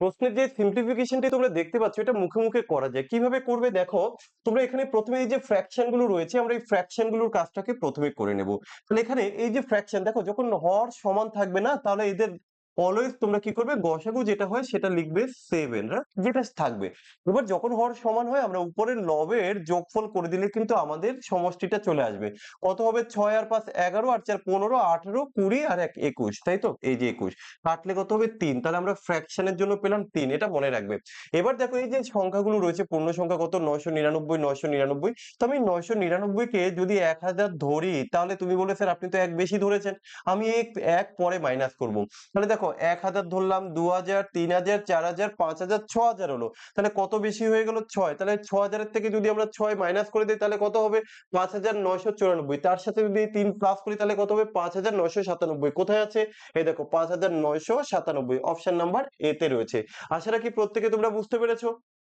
প্রশ্নের যে সিম্পলিফিকেশনটি তোমরা দেখতে পাচ্ছ, এটা মুখে মুখে করা যায়। কীভাবে করবে দেখো, তোমরা এখানে প্রথমে এই যে ফ্র্যাকশনগুলো রয়েছে, আমরা এই ফ্র্যাকশনগুলোর কাজটাকে প্রথমে করে নেব। তাহলে এখানে এই যে ফ্র্যাকশন দেখো, যখন হর সমান থাকবে না, তাহলে এদের অলওয়েজ তোমরা কি করবে? গসাগু যেটা হয় সেটা লিখবে সেভেন যেটা থাকবে। এবার যখন হর সমান হয়, আমরা উপরের লবের যোগফল করে দিলে কিন্তু আমাদের সমষ্টিটা চলে আসবে। কত হবে? ছয় আর পাঁচ এগারো আর চার পনেরো, আঠেরো, কুড়ি আর এক একুশ, তাই তো? এই যে একুশ। কাটলে কত হবে? তিন। তাহলে আমরা ফ্র্যাকশনের জন্য পেলাম তিন, এটা মনে রাখবে। এবার দেখো এই যে সংখ্যাগুলো রয়েছে, পূর্ণ সংখ্যা কত? নয়শো নিরানব্বই নয়শো নিরানব্বই। তো আমি নয়শো নিরানব্বই কে যদি এক হাজার ধরি, তাহলে তুমি বলে, স্যার, আপনি তো এক বেশি ধরেছেন। আমি এক এক পরে মাইনাস করব। তাহলে দেখো এক হাজার ধরলাম, দু হাজার, তিন হাজার, চার হাজার, পাঁচ হাজার, ছ হাজার হলো। তাহলে কত বেশি হয়ে গেল? ছয়। তাহলে ছ হাজারের থেকে যদি আমরা ছয় মাইনাস করে দিই, তাহলে কত হবে? পাঁচ হাজার নয়শো চুরানব্বই। তার সাথে যদি তিন প্লাস করি, তাহলে কত হবে? পাঁচ হাজার নয়শো সাতানব্বই। কোথায় আছে? এই দেখো, পাঁচ হাজার নয়শো সাতানব্বই। অপশন নাম্বার এ তে রয়েছে। আশা রাখি প্রত্যেকে তোমরা বুঝতে পেরেছ।